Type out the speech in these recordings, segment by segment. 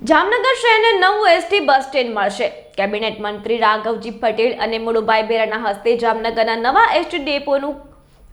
જામનગર શહેરને નવું ST bus stand મળશે. કેબિનેટ મંત્રી રાઘવજી પટેલ અને મુળુભાઈ બેરાના હસ્તે જામનગરના નવા એસટી ડેપોનું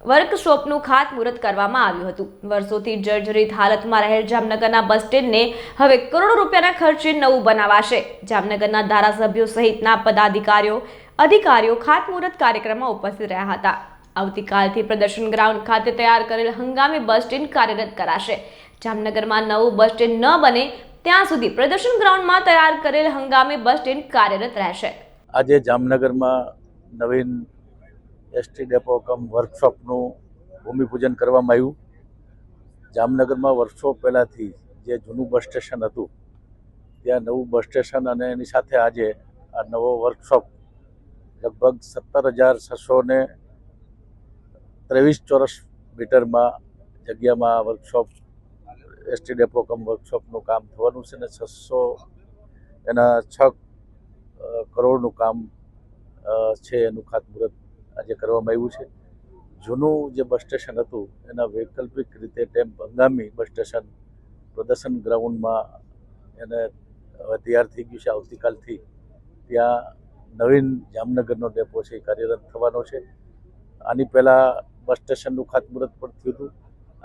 વર્કશોપનું ખાતમુહૂર્ત કરવામાં આવ્યું હતું. વર્ષોથી જર્જરિત હાલતમાં રહેલ જામનગરના બસ સ્ટેન્ડને હવે કરોડો રૂપિયાના ખર્ચે નવું બનાવાશે. જામનગરના ધારાસભ્યો સહિતના પદાધિકારીઓ, અધિકારીઓ ખાતમુહૂર્ત કાર્યક્રમમાં ઉપસ્થિત રહ્યા હતા. આવતીકાલથી પ્રદર્શન ગ્રાઉન્ડ ખાતે તૈયાર કરેલ હંગામી બસ સ્ટેન્ડ કાર્યરત કરાશે. જામનગરમાં નવું બસ સ્ટેન્ડ ન બને ત્યાં સુધી પ્રદર્શન ગ્રાઉન્ડમાં તૈયાર કરેલ હંગામી બસ સ્ટેન્ડ કાર્યરત રહેશે. આજે જામનગરમાં નવીન એસટી ડેપો કમ વર્કશોપનું ભૂમિપૂજન કરવામાં આવ્યું. જામનગરમાં વર્ષો પહેલાંથી જે જૂનું બસ સ્ટેશન હતું, ત્યાં નવું બસ સ્ટેશન અને એની સાથે આજે આ નવો વર્કશોપ લગભગ સત્તર હજાર છસો ને ત્રેવીસ ચોરસ મીટરમાં જગ્યામાં વર્કશોપ એસટી ડેપો કમ વર્કશોપનું કામ થવાનું છે અને છસો એના છ કરોડનું કામ છે એનું ખાતમુહૂર્ત આજે કરવામાં આવ્યું છે. જૂનું જે બસ સ્ટેશન હતું, એના વૈકલ્પિક રીતે ટેમ્પ હંગામી બસ સ્ટેશન પ્રદર્શન ગ્રાઉન્ડમાં એને તૈયાર થઈ ગયું છે. આવતીકાલથી ત્યાં નવીન જામનગરનો ડેપો છે એ કાર્યરત થવાનો છે. આની પહેલાં બસ સ્ટેશનનું ખાતમુહૂર્ત પણ થયું હતું.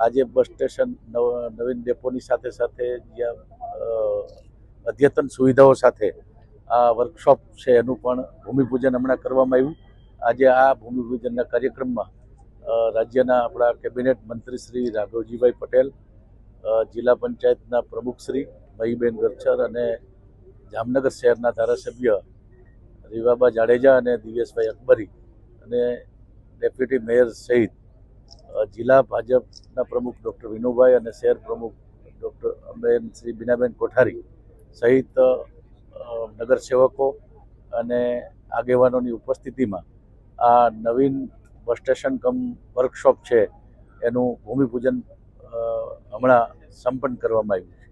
આજે બસ સ્ટેશન નવ નવીન ડેપોની સાથે સાથે જ્યાં અદ્યતન સુવિધાઓ સાથે આ વર્કશોપ છે એનું પણ ભૂમિપૂજન હમણાં કરવામાં આવ્યું. આજે આ ભૂમિપૂજનના કાર્યક્રમમાં રાજ્યના આપણા કેબિનેટ મંત્રી શ્રી રાઘવજીભાઈ પટેલ જિલ્લા પંચાયતના પ્રમુખશ્રી મહીબેન ગરછર અને જામનગર શહેરના ધારાસભ્ય રીવાબા જાડેજા અને દિવ્યેશભાઈ અકબરી અને ડેપ્યુટી મેયર સહિત જિલ્લા ભાજપના પ્રમુખ ડૉક્ટર વિનુભાઈ અને શહેર પ્રમુખ ડૉક્ટર બેન શ્રી બીનાબેન કોઠારી સહિત નગરસેવકો અને આગેવાનોની ઉપસ્થિતિમાં આ નવીન બસ સ્ટેશન કમ વર્કશોપ છે એનું ભૂમિપૂજન હમણાં સંપન્ન કરવામાં આવ્યું